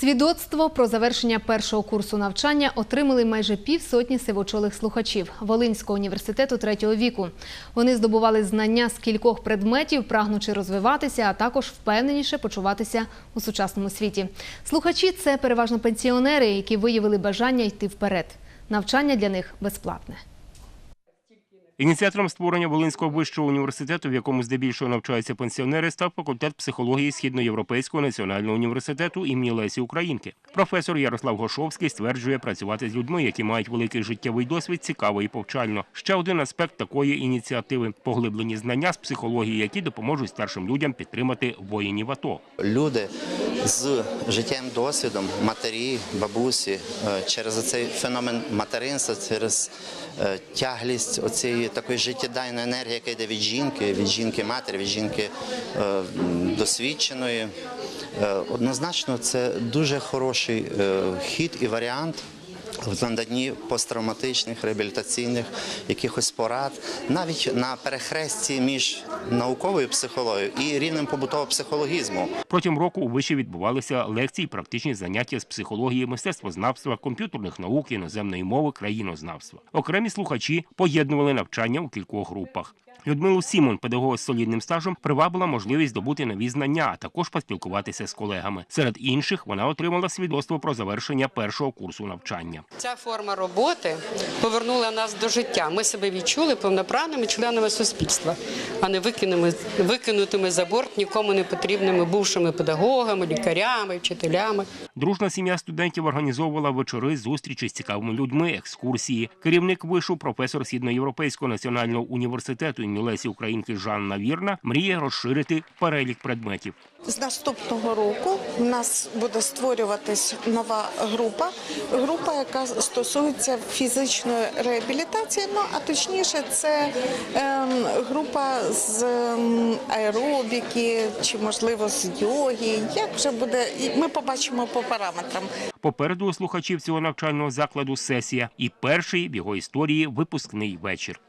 Свідоцтво про завершення першого курсу навчання отримали майже півсотні сивочолих слухачів Волинського університету третього віку. Вони здобували знання з кількох предметів, прагнучи розвиватися, а також впевненіше почуватися у сучасному світі. Слухачі це переважно пенсіонери, які виявили бажання йти вперед. Навчання для них безплатне. Ініціатором створення Волинського вищого університету, в якому здебільшого навчаються пенсіонери, став факультет психології Східноєвропейського національного університету імені Лесі Українки. Професор Ярослав Гошовський стверджує, працювати з людьми, які мають великий життєвий досвід, цікаво і повчально. Ще один аспект такої ініціативи поглиблені знання з психології, які допоможуть старшим людям підтримати воїнів АТО. Люди з життєвим досвідом, матері, бабусі, е, через цей феномен материнства, через е, тяглість оцієї такої життєдайної енергії, яка йде від жінки, від жінки матері, від жінки е, досвідченої. Однозначно, це дуже хороший хід і варіант. В наданні посттравматичних реабілітаційних якихось порад, навіть на перехресті між науковою психологією і рівнем побутового психологізму. Протягом року у виші відбувалися лекції, практичні заняття з психології, мистецтвознавства, комп'ютерних наук, іноземної мови, країнознавства. Окремі слухачі поєднували навчання у кількох групах. Людмилу Сімон, педагога з солідним стажем, привабила можливість здобути нові знання, а також поспілкуватися з колегами. Серед інших вона отримала свідоцтво про завершення першого курсу навчання. Ця форма роботи повернула нас до життя. Ми себе відчули повноправними членами суспільства, а не викинутими, викинутими за борт нікому не потрібними бувшими педагогами, лікарями, вчителями. Дружна сім'я студентів організовувала вечори, зустрічі з цікавими людьми, екскурсії. Керівник вишу, професор Східноєвропейського національного університету імені Лесі Українки Жанна Вірна мріє розширити перелік предметів. З наступного року в нас буде створюватись нова група, група, яка стосується фізичної реабілітації. Ну а точніше, це ем, група з ем, аеробіки чи можливо з йоги. Як вже буде, ми побачимо по параметрам. Попереду у слухачів цього навчального закладу сесія і перший в його історії випускний вечір.